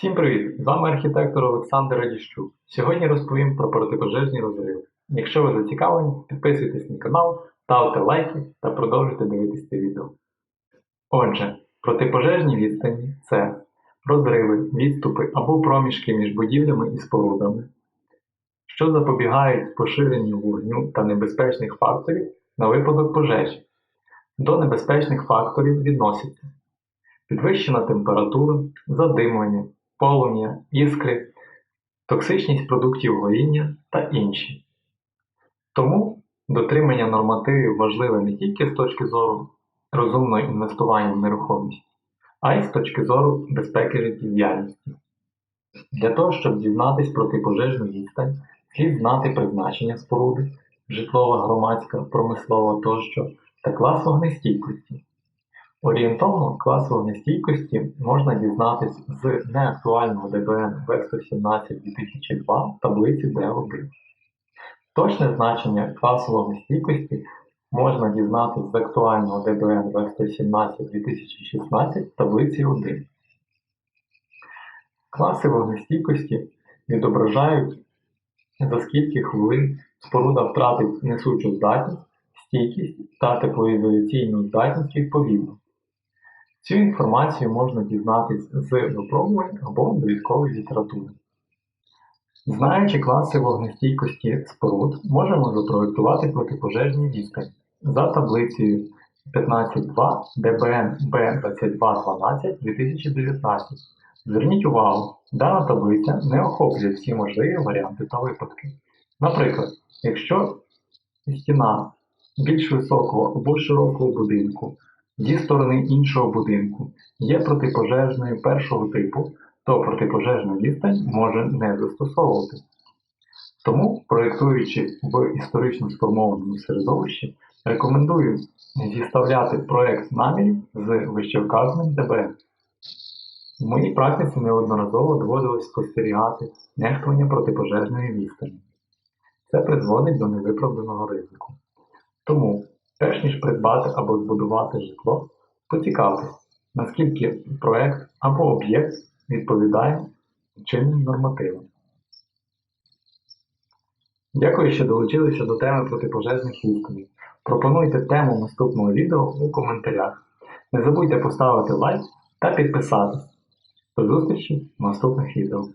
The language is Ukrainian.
Всім привіт! З вами архітектор Олександр Радіщук. Сьогодні розповім про протипожежні розриви. Якщо ви зацікавлені, підписуйтесь на канал, ставте лайки та продовжуйте дивитися це відео. Отже, протипожежні відстані це розриви, відступи або проміжки між будівлями і спорудами, що запобігають поширенню вогню та небезпечних факторів на випадок пожежі. До небезпечних факторів відносяться підвищена температура, задимлення, полум'я, іскри, токсичність продуктів горіння та інші. Тому дотримання нормативів важливе не тільки з точки зору розумного інвестування в нерухомість, а й з точки зору безпеки життєдіяльності. Для того, щоб дізнатись протипожежну відстань, слід знати призначення споруди, житлова, громадська, промислова тощо та клас вогнестійкості. Орієнтовно клас вогнестійкості можна дізнатись з неактуального ДБН В117-2002 таблиці Д1. Точне значення класу вогнестійкості можна дізнатись з актуального ДБН В117-2016 таблиці 1. Класи вогнестійкості відображають, за скільки хвилин споруда втратить несучу здатність, стійкість та теплоізоляційну здатність відповідно. Цю інформацію можна дізнатись з випробувань або довідкової літератури. Знаючи класи вогнестійкості споруд, можемо запроектувати протипожежні відстані за таблицею 15.2 ДБН Б2212 2019. Зверніть увагу, дана таблиця не охоплює всі можливі варіанти та випадки. Наприклад, якщо стіна більш високого або широкого будинку зі сторони іншого будинку є протипожежною першого типу, то протипожежну відстань може не застосовувати. Тому, проєктуючи в історично сформованому середовищі, рекомендую зіставляти проєкт намірів з вищевказаним ДБН. В моїй практиці неодноразово доводилось спостерігати нехтування протипожежної відстані. Це призводить до невиправданого ризику. Тому, перш ніж придбати або збудувати житло, поцікавтесь, наскільки проект або об'єкт відповідає чинним нормативам. Дякую, що долучилися до теми протипожежних відстанів. Пропонуйте тему наступного відео у коментарях. Не забудьте поставити лайк та підписатись. До зустрічі в наступних відео.